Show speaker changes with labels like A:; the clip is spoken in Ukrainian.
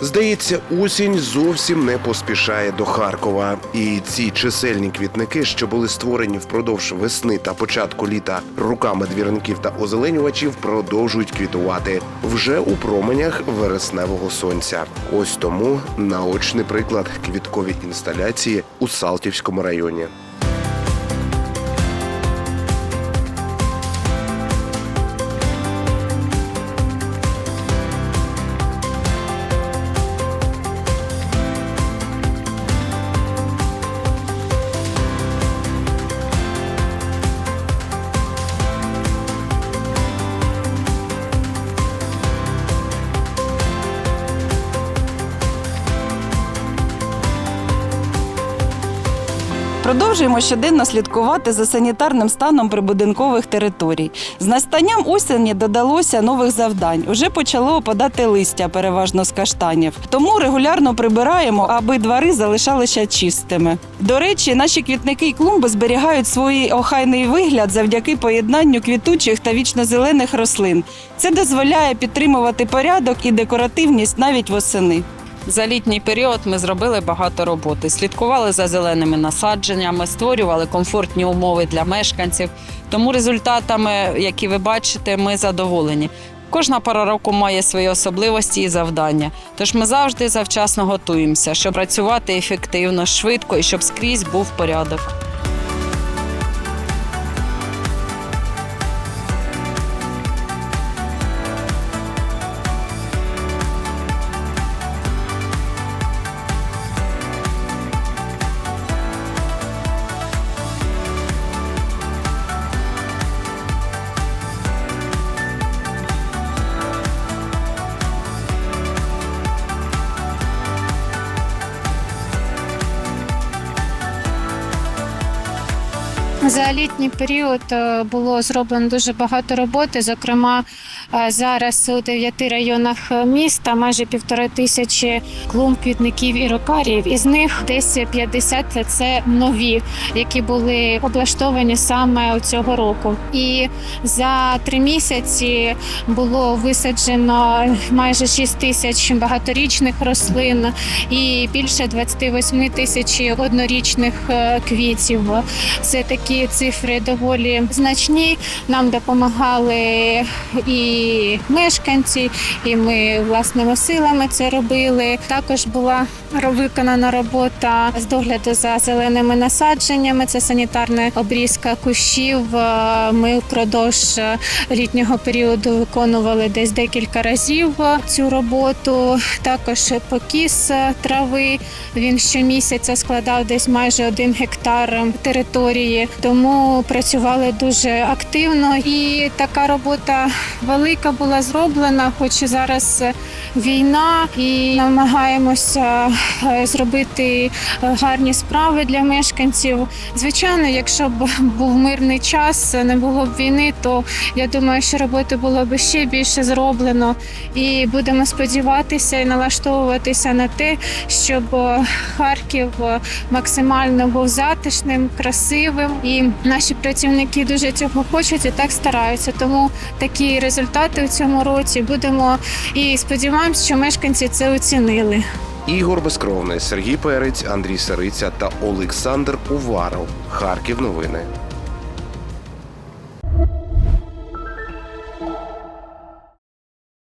A: Здається, осінь зовсім не поспішає до Харкова. І ці чисельні квітники, що були створені впродовж весни та початку літа руками двірників та озеленювачів, продовжують квітувати вже у променях вересневого сонця. Ось тому наочний приклад квіткові інсталяції у Салтівському районі.
B: Продовжуємо щоденно слідкувати за санітарним станом прибудинкових територій. З настанням осені додалося нових завдань. Уже почало опадати листя, переважно з каштанів. Тому регулярно прибираємо, аби двори залишалися чистими. До речі, наші квітники і клумби зберігають свій охайний вигляд завдяки поєднанню квітучих та вічнозелених рослин. Це дозволяє підтримувати порядок і декоративність навіть восени.
C: За літній період ми зробили багато роботи. Слідкували за зеленими насадженнями, створювали комфортні умови для мешканців. Тому результатами, які ви бачите, ми задоволені. Кожна пора року має свої особливості і завдання. Тож ми завжди завчасно готуємося, щоб працювати ефективно, швидко і щоб скрізь був порядок.
D: За літній період е, було зроблено дуже багато роботи. Зокрема, е, зараз у дев'яти районах е, міста майже півтори тисячі клумб, квітників і рокарів. Із них десь 50 – це нові, які були облаштовані саме цього року. І за три місяці було висаджено майже 6 тисяч багаторічних рослин і більше 28 тисяч однорічних квітів. Це такі цифри доволі значні. Нам допомагали і мешканці, і ми власними силами це робили. Також була виконана робота з догляду за зеленими насадженнями. Це санітарна обрізка кущів. Ми впродовж літнього періоду виконували десь декілька разів цю роботу. Також покіс трави. Він щомісяця складав десь майже один гектар території, тому працювали дуже активно. І така робота велика була зроблена, хоч і зараз війна, і намагаємося е, зробити е, гарні справи для мешканців. Звичайно, якщо б був мирний час, не було б війни, то я думаю, що роботи було б ще більше зроблено. І будемо сподіватися і налаштовуватися на те, щоб е, Харків максимально був затишним, красивим. І наші працівники дуже цього хочуть і так стараються. Тому такі результати у цьому році будемо і сподіваємось, що мешканці це оцінили.
A: Ігор Безкровний, Сергій Перець, Андрій Сариця та Олександр Уваров. Харків новини.